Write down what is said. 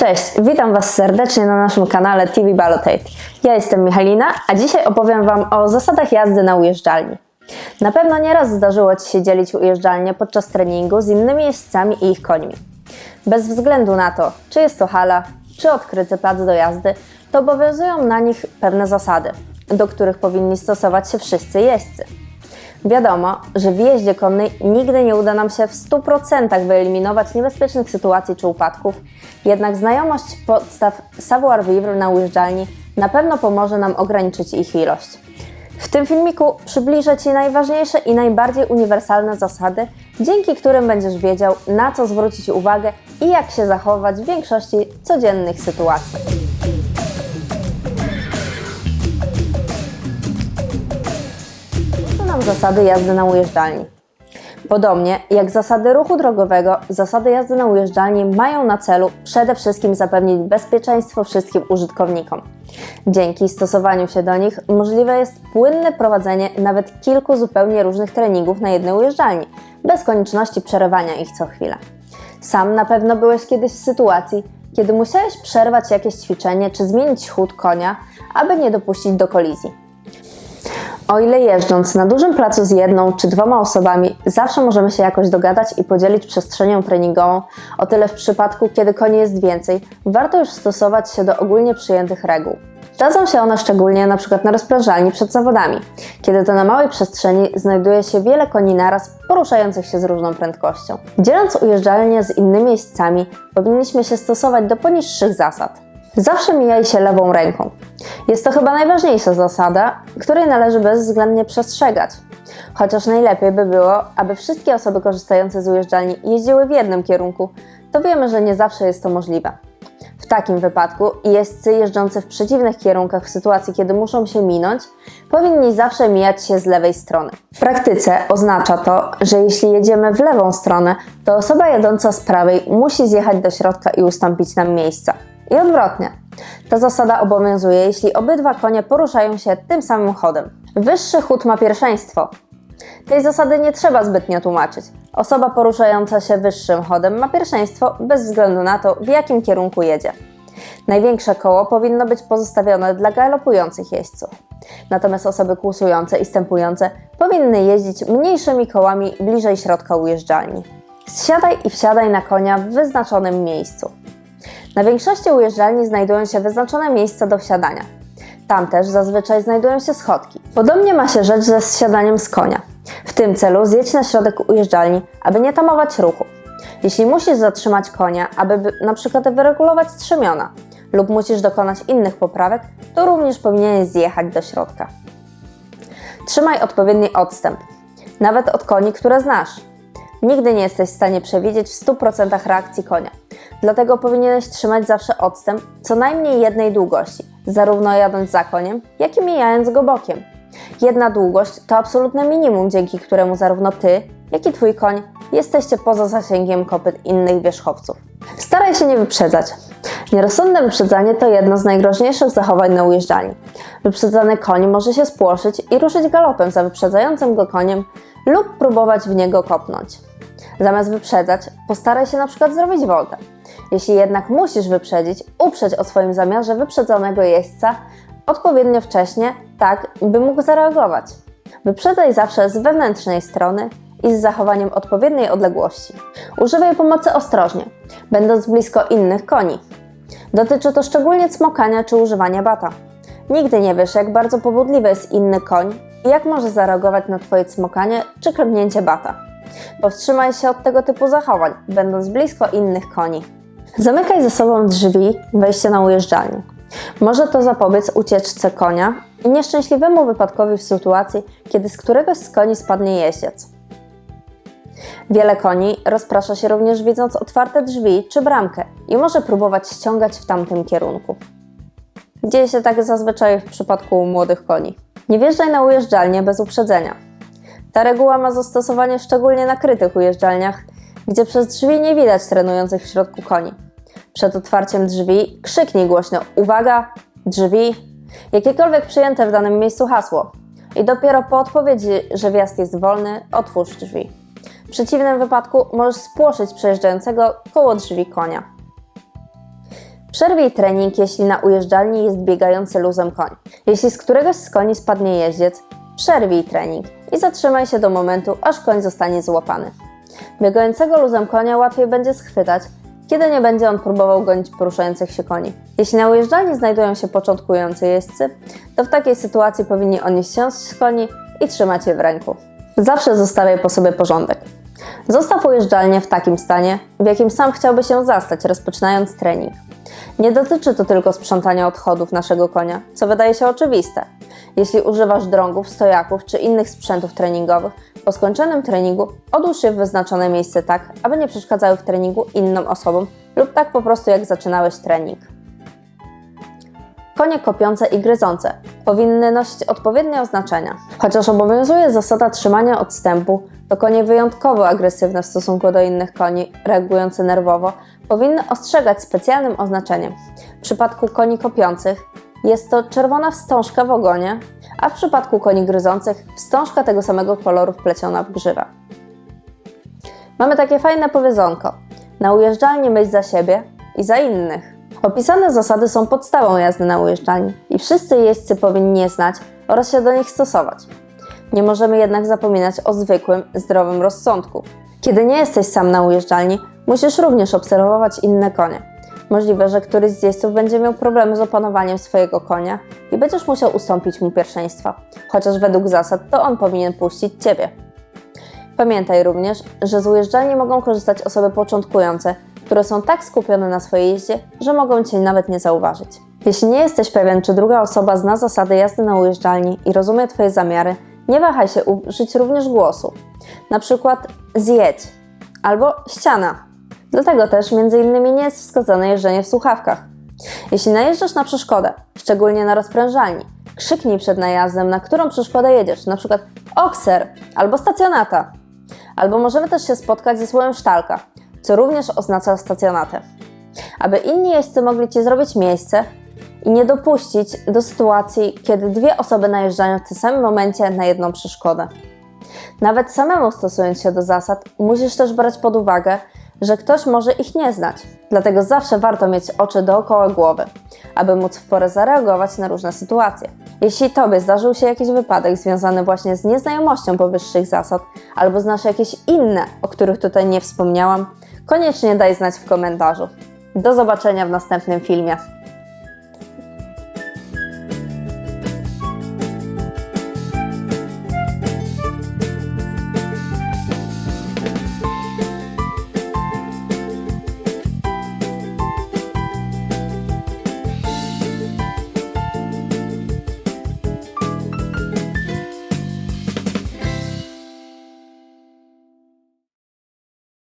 Cześć, witam Was serdecznie na naszym kanale TV Balotate. Ja jestem Michalina, a dzisiaj opowiem Wam o zasadach jazdy na ujeżdżalni. Na pewno nieraz zdarzyło Ci się dzielić ujeżdżalnię podczas treningu z innymi jeźdźcami i ich końmi. Bez względu na to, czy jest to hala, czy odkryty plac do jazdy, to obowiązują na nich pewne zasady, do których powinni stosować się wszyscy jeźdźcy. Wiadomo, że w jeździe konnej nigdy nie uda nam się w 100% wyeliminować niebezpiecznych sytuacji czy upadków, jednak znajomość podstaw savoir-vivre na ujeżdżalni na pewno pomoże nam ograniczyć ich ilość. W tym filmiku przybliżę Ci najważniejsze i najbardziej uniwersalne zasady, dzięki którym będziesz wiedział, na co zwrócić uwagę i jak się zachować w większości codziennych sytuacji. Nam zasady jazdy na ujeżdżalni. Podobnie jak zasady ruchu drogowego, zasady jazdy na ujeżdżalni mają na celu przede wszystkim zapewnić bezpieczeństwo wszystkim użytkownikom. Dzięki stosowaniu się do nich możliwe jest płynne prowadzenie nawet kilku zupełnie różnych treningów na jednej ujeżdżalni, bez konieczności przerywania ich co chwilę. Sam na pewno byłeś kiedyś w sytuacji, kiedy musiałeś przerwać jakieś ćwiczenie czy zmienić chód konia, aby nie dopuścić do kolizji. O ile jeżdżąc na dużym placu z jedną czy dwoma osobami zawsze możemy się jakoś dogadać i podzielić przestrzenią treningową, o tyle w przypadku, kiedy koni jest więcej, warto już stosować się do ogólnie przyjętych reguł. Dadzą się one szczególnie np. na rozprężalni przed zawodami, kiedy to na małej przestrzeni znajduje się wiele koni naraz poruszających się z różną prędkością. Dzieląc ujeżdżalnię z innymi jeźdźcami, powinniśmy się stosować do poniższych zasad. Zawsze mijaj się lewą ręką. Jest to chyba najważniejsza zasada, której należy bezwzględnie przestrzegać. Chociaż najlepiej by było, aby wszystkie osoby korzystające z ujeżdżalni jeździły w jednym kierunku, to wiemy, że nie zawsze jest to możliwe. W takim wypadku jeźdźcy jeżdżący w przeciwnych kierunkach w sytuacji, kiedy muszą się minąć, powinni zawsze mijać się z lewej strony. W praktyce oznacza to, że jeśli jedziemy w lewą stronę, to osoba jadąca z prawej musi zjechać do środka i ustąpić nam miejsca. I odwrotnie. Ta zasada obowiązuje, jeśli obydwa konie poruszają się tym samym chodem. Wyższy chód ma pierwszeństwo. Tej zasady nie trzeba zbytnio tłumaczyć. Osoba poruszająca się wyższym chodem ma pierwszeństwo bez względu na to, w jakim kierunku jedzie. Największe koło powinno być pozostawione dla galopujących jeźdźców. Natomiast osoby kłusujące i stępujące powinny jeździć mniejszymi kołami bliżej środka ujeżdżalni. Zsiadaj i wsiadaj na konia w wyznaczonym miejscu. Na większości ujeżdżalni znajdują się wyznaczone miejsca do wsiadania. Tam też zazwyczaj znajdują się schodki. Podobnie ma się rzecz ze zsiadaniem z konia. W tym celu zjedź na środek ujeżdżalni, aby nie tamować ruchu. Jeśli musisz zatrzymać konia, aby przykład wyregulować strzemiona lub musisz dokonać innych poprawek, to również powinieneś zjechać do środka. Trzymaj odpowiedni odstęp, nawet od koni, które znasz. Nigdy nie jesteś w stanie przewidzieć w 100% reakcji konia. Dlatego powinieneś trzymać zawsze odstęp co najmniej jednej długości, zarówno jadąc za koniem, jak i mijając go bokiem. Jedna długość to absolutne minimum, dzięki któremu zarówno ty, jak i twój koń jesteście poza zasięgiem kopyt innych wierzchowców. Staraj się nie wyprzedzać. Nierozsądne wyprzedzanie to jedno z najgroźniejszych zachowań na ujeżdżalni. Wyprzedzany koń może się spłoszyć i ruszyć galopem za wyprzedzającym go koniem lub próbować w niego kopnąć. Zamiast wyprzedzać, postaraj się na przykład zrobić woltę. Jeśli jednak musisz wyprzedzić, uprzeć o swoim zamiarze wyprzedzonego jeźdźca odpowiednio wcześnie, tak by mógł zareagować. Wyprzedzaj zawsze z wewnętrznej strony i z zachowaniem odpowiedniej odległości. Używaj pomocy ostrożnie, będąc blisko innych koni. Dotyczy to szczególnie cmokania czy używania bata. Nigdy nie wiesz, jak bardzo pobudliwy jest inny koń i jak może zareagować na Twoje cmokanie czy klepnięcie bata. Powstrzymaj się od tego typu zachowań, będąc blisko innych koni. Zamykaj ze sobą drzwi wejścia na ujeżdżalnię. Może to zapobiec ucieczce konia i nieszczęśliwemu wypadkowi w sytuacji, kiedy z któregoś z koni spadnie jeździec. Wiele koni rozprasza się również widząc otwarte drzwi czy bramkę i może próbować ściągać w tamtym kierunku. Dzieje się tak zazwyczaj w przypadku młodych koni. Nie wjeżdżaj na ujeżdżalnię bez uprzedzenia. Ta reguła ma zastosowanie szczególnie na krytych ujeżdżalniach, gdzie przez drzwi nie widać trenujących w środku koni. Przed otwarciem drzwi krzyknij głośno uwaga, drzwi, jakiekolwiek przyjęte w danym miejscu hasło. I dopiero po odpowiedzi, że wjazd jest wolny, otwórz drzwi. W przeciwnym wypadku możesz spłoszyć przejeżdżającego koło drzwi konia. Przerwij trening, jeśli na ujeżdżalni jest biegający luzem koń. Jeśli z któregoś z koni spadnie jeździec, przerwij trening i zatrzymaj się do momentu, aż koń zostanie złapany. Biegającego luzem konia łatwiej będzie schwytać, kiedy nie będzie on próbował gonić poruszających się koni. Jeśli na ujeżdżalni znajdują się początkujący jeźdźcy, to w takiej sytuacji powinni oni zsiąść z koni i trzymać je w ręku. Zawsze zostawiaj po sobie porządek. Zostaw ujeżdżalnię w takim stanie, w jakim sam chciałby się zastać, rozpoczynając trening. Nie dotyczy to tylko sprzątania odchodów naszego konia, co wydaje się oczywiste. Jeśli używasz drągów, stojaków czy innych sprzętów treningowych, po skończonym treningu odłóż je w wyznaczone miejsce tak, aby nie przeszkadzały w treningu innym osobom lub tak po prostu jak zaczynałeś trening. Konie kopiące i gryzące powinny nosić odpowiednie oznaczenia. Chociaż obowiązuje zasada trzymania odstępu, to konie wyjątkowo agresywne w stosunku do innych koni, reagujące nerwowo, powinny ostrzegać specjalnym oznaczeniem. W przypadku koni kopiących jest to czerwona wstążka w ogonie, a w przypadku koni gryzących wstążka tego samego koloru wpleciona w grzywę. Mamy takie fajne powiedzonko. Na ujeżdżalni myśl za siebie i za innych. Opisane zasady są podstawą jazdy na ujeżdżalni i wszyscy jeźdźcy powinni je znać oraz się do nich stosować. Nie możemy jednak zapominać o zwykłym, zdrowym rozsądku. Kiedy nie jesteś sam na ujeżdżalni, musisz również obserwować inne konie. Możliwe, że któryś z jeźdźców będzie miał problemy z opanowaniem swojego konia i będziesz musiał ustąpić mu pierwszeństwa, chociaż według zasad to on powinien puścić ciebie. Pamiętaj również, że z ujeżdżalni mogą korzystać osoby początkujące, które są tak skupione na swojej jeździe, że mogą Cię nawet nie zauważyć. Jeśli nie jesteś pewien, czy druga osoba zna zasady jazdy na ujeżdżalni i rozumie Twoje zamiary, nie wahaj się użyć również głosu. Na przykład zjedź albo ściana. Dlatego też między innymi nie jest wskazane jeżdżenie w słuchawkach. Jeśli najeżdżasz na przeszkodę, szczególnie na rozprężalni, krzyknij przed najazdem, na którą przeszkodę jedziesz, na przykład okser albo stacjonata. Albo możemy też się spotkać ze słowem sztalka, co również oznacza stacjonatę. Aby inni jeźdźcy mogli Ci zrobić miejsce i nie dopuścić do sytuacji, kiedy dwie osoby najeżdżają w tym samym momencie na jedną przeszkodę. Nawet samemu stosując się do zasad, musisz też brać pod uwagę, że ktoś może ich nie znać. Dlatego zawsze warto mieć oczy dookoła głowy, aby móc w porę zareagować na różne sytuacje. Jeśli Tobie zdarzył się jakiś wypadek związany właśnie z nieznajomością powyższych zasad, albo znasz jakieś inne, o których tutaj nie wspomniałam, koniecznie daj znać w komentarzu. Do zobaczenia w następnym filmie.